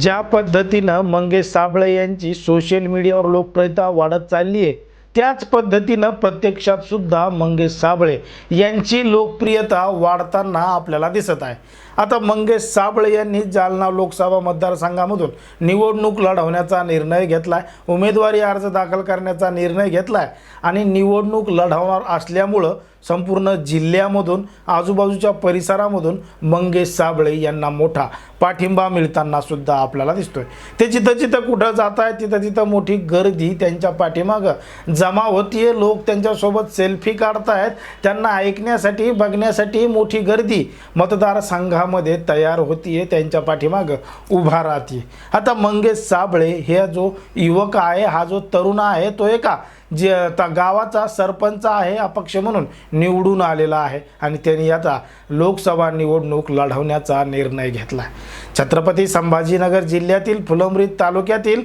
ज्या पद्धतीनं मंगेश साबळे यांची सोशल मीडियावर लोकप्रियता वाढत चालली आहे त्याच पद्धतीनं प्रत्यक्षात सुद्धा मंगेश साबळे यांची लोकप्रियता वाढताना आपल्याला दिसत आहे. आता मंगेश साबळे यांनी जालना लोकसभा मतदारसंघामधून निवडणूक लढवण्याचा निर्णय घेतला आहे उमेदवारी अर्ज दाखल करण्याचा निर्णय घेतला आहे आणि निवडणूक लढवणार असल्यामुळं संपूर्ण जिल्ह्यामधून आजूबाजूच्या परिसरामधून मंगेश साबळे यांना मोठा पाठिंबा मिळताना सुद्धा आपल्याला दिसतोय. ते जिथं जिथं कुठं जात आहे तिथं तिथं मोठी गर्दी त्यांच्या पाठीमागं जमा होतीये. लोक त्यांच्यासोबत सेल्फी काढतायत. त्यांना ऐकण्यासाठी बघण्यासाठी मोठी गर्दी मतदारसंघा मतदारसंघामध्ये तयार होतीये त्यांच्या पाठीमागं उभा राहते आता मंगेश साबळे हे जो युवक आहे हा जो तरुण आहे तो एका जे आता गावाचा सरपंच आहे अपक्ष म्हणून निवडून आलेला आहे आणि त्यांनी आता लोकसभा निवडणूक लढवण्याचा निर्णय घेतला छत्रपती संभाजीनगर जिल्ह्यातील फुलंब्री तालुक्यातील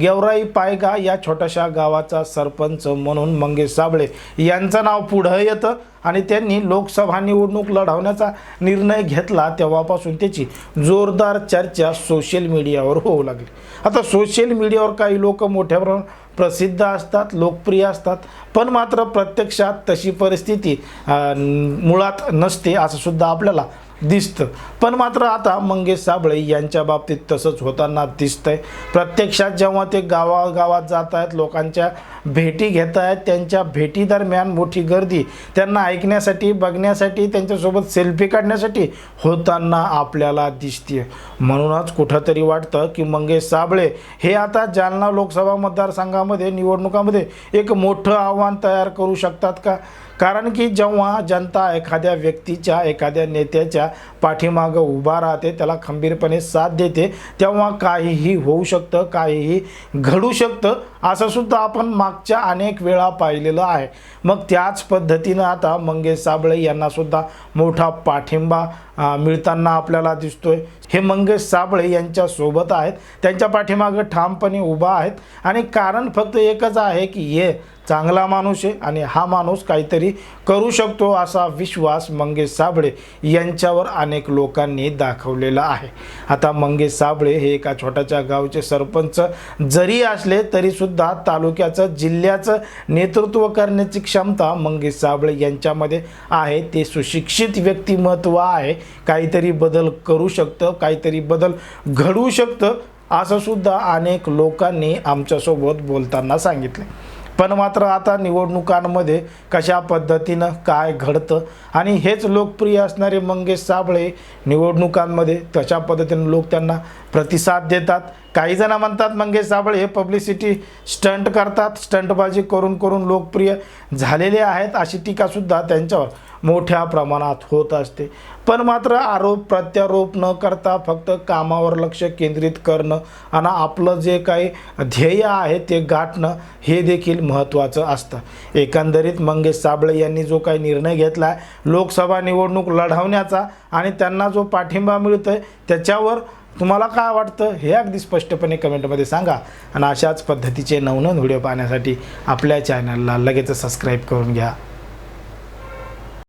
गेवराई पायगा या छोट्याशा गावाचा सरपंच म्हणून मंगेश साबळे यांचं नाव पुढं येतं आणि त्यांनी लोकसभा निवडणूक लढवण्याचा निर्णय घेतला तेव्हापासून त्याची जोरदार चर्चा सोशल मीडियावर होऊ लागली. आता सोशल मीडियावर काही लोक मोठ्या प्रमाणात प्रसिद्ध असतात लोकप्रिय असतात पण मात्र प्रत्यक्षात तशी परिस्थिती मुळात नसते असं सुद्धा आपल्याला दिसतं. पण मात्र आता मंगेश साबळे यांच्या बाबतीत तसंच होताना दिसतंय. प्रत्यक्षात जेव्हा ते गावागावात जात आहेत लोकांच्या भेटी घेत आहेत त्यांच्या भेटीदरम्यान मोठी गर्दी. त्यांना ऐकण्यासाठी बघण्यासाठी त्यांच्यासोबत सेल्फी काढण्यासाठी होताना आपल्याला दिसते म्हणूनच कुठंतरी वाटतं की मंगेश साबळे हे आता जालना लोकसभा मतदारसंघामध्ये निवडणुकामध्ये एक मोठं आव्हान तयार करू शकतात का? कारण की जेव्हा जनता एखाद्या व्यक्तीच्या एखाद्या नेत्याच्या पाठीमागं उभा राहते त्याला खंबीरपणे साथ देते. तेव्हा काहीही होऊ शकतं काहीही घडू शकतं असं सुद्धा आपण मागच्या अनेक वेळा पाहिलेलं आहे. मग त्याच पद्धतीनं आता मंगेश साबळे यांना सुद्धा मोठा पाठिंबा मिळताना आपल्याला दिसतोय. हे मंगेश साबळे यांच्यासोबत आहेत. त्यांच्या पाठीमागं ठामपणे उभा आहेत. आणि कारण फक्त एकच आहे की हे चांगला माणूस आहे आणि हा माणूस काहीतरी करू शकतो असा विश्वास मंगेश साबळे यांच्यावर अनेक लोकांनी दाखवलेला आहे. आता मंगेश साबळे हे एका छोट्याच्या गावचे सरपंच. जरी असले तरीसुद्धा तालुक्याचं जिल्ह्याचं नेतृत्व करण्याची क्षमता मंगेश साबळे यांच्यामध्ये आहे. ते सुशिक्षित व्यक्तिमत्व आहे. काहीतरी बदल करू शकतं काहीतरी बदल घडू शकतं असं सुद्धा अनेक लोकांनी आमच्यासोबत बोलताना सांगितले. पण मात्र आता निवडणुकांमध्ये कशा पद्धतीनं काय घडतं आणि हेच लोकप्रिय असणारे मंगेश साबळे निवडणुकांमध्ये तशा पद्धतीनं लोक त्यांना प्रतिसाद देतात. काही जण म्हणतात मंगेश साबळे हे पब्लिसिटी स्टंट करतात स्टंटबाजी करून करून लोकप्रिय झालेले आहेत अशी टीकासुद्धा त्यांच्यावर मोठ्या प्रमाणात होत असते. पण मात्र आरोप प्रत्यारोप न करता फक्त कामावर लक्ष केंद्रित करणं आणि आपलं जे काही ध्येय आहे ते गाठणं हे देखील महत्त्वाचं असतं. एकंदरीत मंगेश साबळे यांनी जो काही निर्णय घेतला आहे लोकसभा निवडणूक लढवण्याचा आणि त्यांना जो पाठिंबा मिळतोय त्याच्यावर तुम्हाला काय वाटतं हे अगदी स्पष्टपणे कमेंटमध्ये सांगा. आणि अशाच पद्धतीचे नवनवीन व्हिडिओ पाहण्यासाठी आपल्या चॅनलला लगेच सबस्क्राईब करून घ्या.